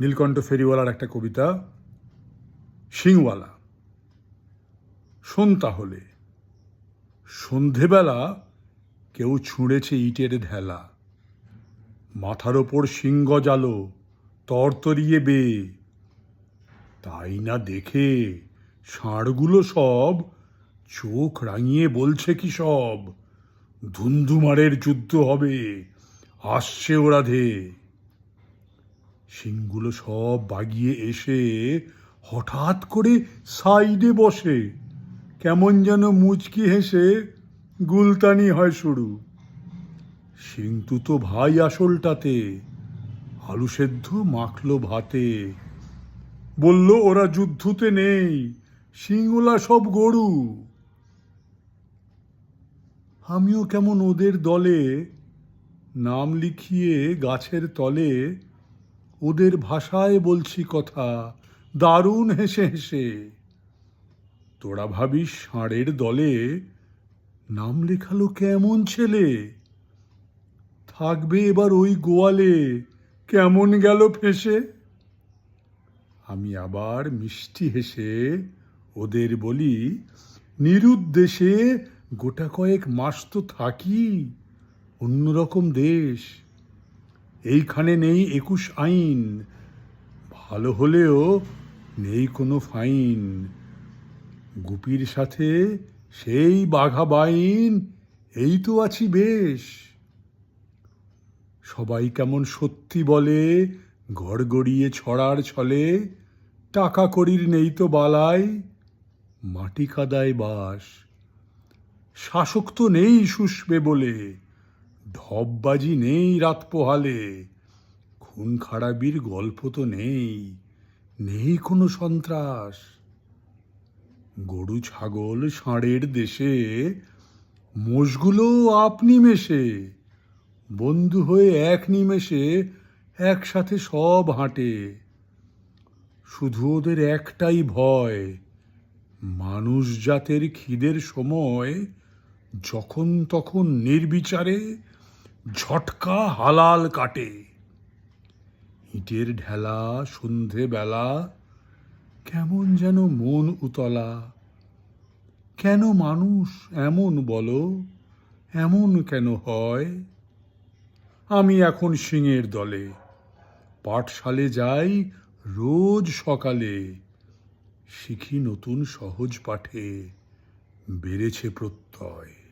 নীলকণ্ঠ ফেরিওয়ালার একটা কবিতা সিংওয়ালা শোন তাহলে। সন্ধেবেলা কেউ ছুঁড়েছে ইটের ঢেলা। মাথার ওপর সিংহ জালো তরতরিয়ে বে। তাই না দেখে ষাঁড়গুলো সব, চোখ রাঙিয়ে বলছে কি সব? ধুন্ধুমারের যুদ্ধ হবে, আসছে ওরা ধে সিংগুলো সব বাগিয়ে এসে হঠাৎ করে সাইডে বসে। কেমন যেন মুচকি হেসে গুলতানি হয় শুরু। সিংতু তো ভাই আসলটাতে, আলু সেদ্ধ মাখলো ভাতে। বলল, ওরা যুদ্ধতে নেই সিংওলা সব গরু। আমিও কেমন ওদের দলে নাম লিখিয়ে গাছের তলে ওদের ভাষায় বলছি কথা। দারুণ হেসে হেসে। তোরা ভাবিস ষাঁড়ের দলে নাম লেখালো কেমন ছেলে? থাকবে এবার ওই গোয়ালে, কেমন গেল ফেসে? আমি আবার মিষ্টি হেসে ওদের বলি, নিরুদ্দেশে গোটা কয়েক মাস তো থাকি, অন্যরকম দেশ। এইখানে নেই একুশ আইন। ভালো হলেও নেই কোনো ফাইন। গুপির সাথে সেই বাঘা বাইন, এই তো আছি বেশ। সবাই কেমন সত্যি বলে গড়গড়িয়ে ছড়ার ছলে, টাকা কড়ির নেই তো বালাই, মাটি কাদায় বাস। শাসক তো নেই শুষবে বলে। ঢপবাজি নেই রাত পোহালে। খুন খারাপির গল্প তো নেই নেই কোনো সন্ত্রাস। গরু, ছাগল, ষাঁড়ের দেশে মোষগুলো আপনি মেশে বন্ধু হয়ে এক নিমেষে একসাথে সব হাঁটে। শুধু ওদের একটাই ভয়, মানুষ জাতের খিদের সময় যখন তখন নির্বিচারে ঝটকা হালাল কাটে। ইটের ঢেলা সন্ধেবেলা কেমন যেন মন উতলা। কেন মানুষ এমন বলো, এমন কেন হয়? আমি এখন সিংয়ের দলে। পাঠশালে যাই রোজ সকালে। শিখি নতুন সহজ পাঠে, বেড়েছে প্রত্যয়।